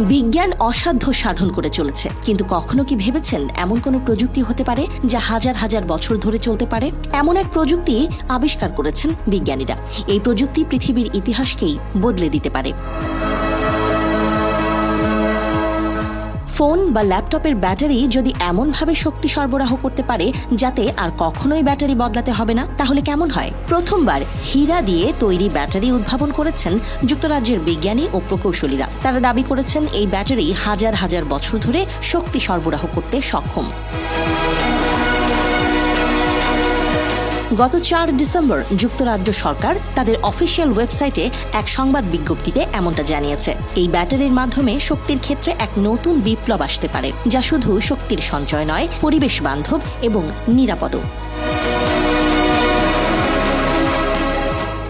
বিজ্ঞান অসাধ্য সাধন করে চলেছে। কিন্তু কখনো কি ভেবেছেন এমন কোনো প্রযুক্তি হতে পারে যা হাজার হাজার বছর ধরে চলতে পারে? এমন এক প্রযুক্তি আবিষ্কার করেছেন বিজ্ঞানীরা। এই প্রযুক্তি পৃথিবীর ইতিহাসকেই বদলে দিতে পারে। ফোন বা ল্যাপটপের ব্যাটারি যদি এমনভাবে শক্তি সরবরাহ করতে পারে যাতে আর কখনোই ব্যাটারি বদলাতে হবে না, তাহলে কেমন হয়? প্রথমবার হীরা দিয়ে তৈরি ব্যাটারি উদ্ভাবন করেছেন যুক্তরাজ্যের বিজ্ঞানী ও প্রকৌশলীরা। তারা দাবি করেছেন এই ব্যাটারি হাজার হাজার বছর ধরে শক্তি সরবরাহ করতে সক্ষম। গত চার ডিসেম্বর যুক্তরাজ্য সরকার তাদের অফিসিয়াল ওয়েবসাইটে এক সংবাদ বিজ্ঞপ্তিতে এমনটা জানিয়েছে। এই ব্যাটারির মাধ্যমে শক্তির ক্ষেত্রে এক নতুন বিপ্লব আসতে পারে, যা শুধু শক্তির সঞ্চয় নয়, পরিবেশ বান্ধব এবং নিরাপদও।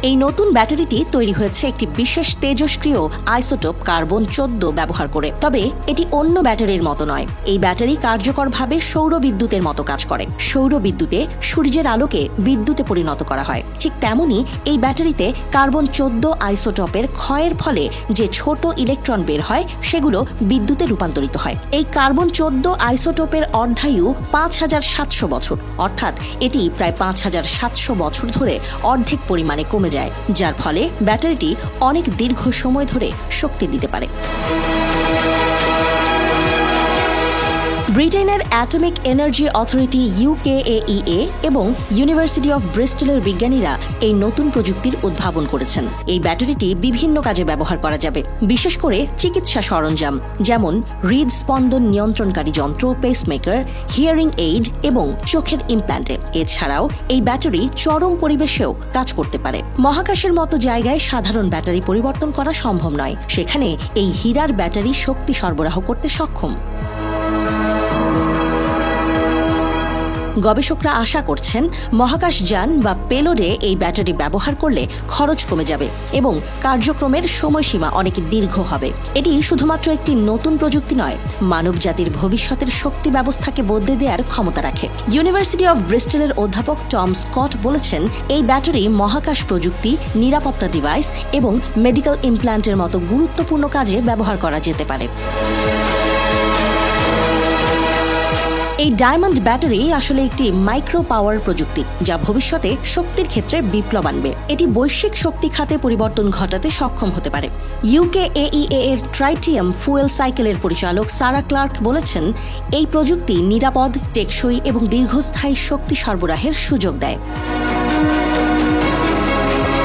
এই নতুন ব্যাটারিটি তৈরি হয়েছে একটি বিশেষ তেজস্ক্রিয় আইসোটোপ কার্বন চোদ্দ ব্যবহার করে। তবে এটি অন্য ব্যাটারির মতো নয়। এই ব্যাটারি কার্যকরভাবে সৌর বিদ্যুতের মতো কাজ করে। সৌর বিদ্যুতে সূর্যের আলোকে বিদ্যুতে পরিণত করা হয়। ঠিক তেমনি এই ব্যাটারিতে কার্বন চোদ্দ আইসোটোপের ক্ষয়ের ফলে যে ছোট ইলেকট্রন বের হয়, সেগুলো বিদ্যুতে রূপান্তরিত হয়। এই কার্বন চোদ্দ আইসোটোপের অর্ধায়ু পাঁচ হাজার সাতশো বছর। অর্থাৎ এটি প্রায় পাঁচ হাজার সাতশো বছর ধরে অর্ধেক পরিমাণে কমে যায় যার ফলে ব্যাটারিটি অনেক দীর্ঘ সময় ধরে শক্তি দিতে পারে। ব্রিটেনের অ্যাটমিক এনার্জি অথরিটি ইউকেএইএ এবং ইউনিভার্সিটি অফ ব্রিস্টলের বিজ্ঞানীরা এই নতুন প্রযুক্তির উদ্ভাবন করেছেন। এই ব্যাটারিটি বিভিন্ন কাজে ব্যবহার করা যাবে, বিশেষ করে চিকিৎসা সরঞ্জাম, যেমন হৃদ স্পন্দন নিয়ন্ত্রণকারী যন্ত্র পেসমেকার হিয়ারিং এইড এবং চোখের ইমপ্ল্যান্টে এছাড়াও এই ব্যাটারি চরম পরিবেশেও কাজ করতে পারে। মহাকাশের মতো জায়গায় সাধারণ ব্যাটারি পরিবর্তন করা সম্ভব নয়, সেখানে এই হীরার ব্যাটারি শক্তি সরবরাহ করতে সক্ষম। গবেষকরা আশা করছেন মহাকাশযান বা পেলোডে এই ব্যাটারি ব্যবহার করলে খরচ কমে যাবে এবং কার্যক্রমের সময়সীমা অনেক দীর্ঘ হবে। এটি শুধুমাত্র একটি নতুন প্রযুক্তি নয় মানব জাতির ভবিষ্যতের শক্তি ব্যবস্থাকে বদলে দেওয়ার ক্ষমতা রাখে। ইউনিভার্সিটি অফ ব্রিস্টেলের অধ্যাপক টম স্কট বলেছেন, এই ব্যাটারি মহাকাশ প্রযুক্তি, নিরাপত্তা ডিভাইস এবং মেডিকেল ইমপ্ল্যান্টের মতো গুরুত্বপূর্ণ কাজে ব্যবহার করা যেতে পারে। এই ডায়মন্ড ব্যাটারি আসলে একটি মাইক্রো পাওয়ার প্রযুক্তি যা ভবিষ্যতে শক্তির ক্ষেত্রে বিপ্লব আনবে। এটি বৈশ্বিক শক্তি খাতে পরিবর্তন ঘটাতে সক্ষম হতে পারে। ইউকে এইএ এর ট্রাইটিয়াম ফুয়েল সাইকেলের পরিচালক সারা ক্লার্ক বলেছেন, এই প্রযুক্তি নিরাপদ, টেকসই এবং দীর্ঘস্থায়ী শক্তি সরবরাহের সুযোগ দেয়।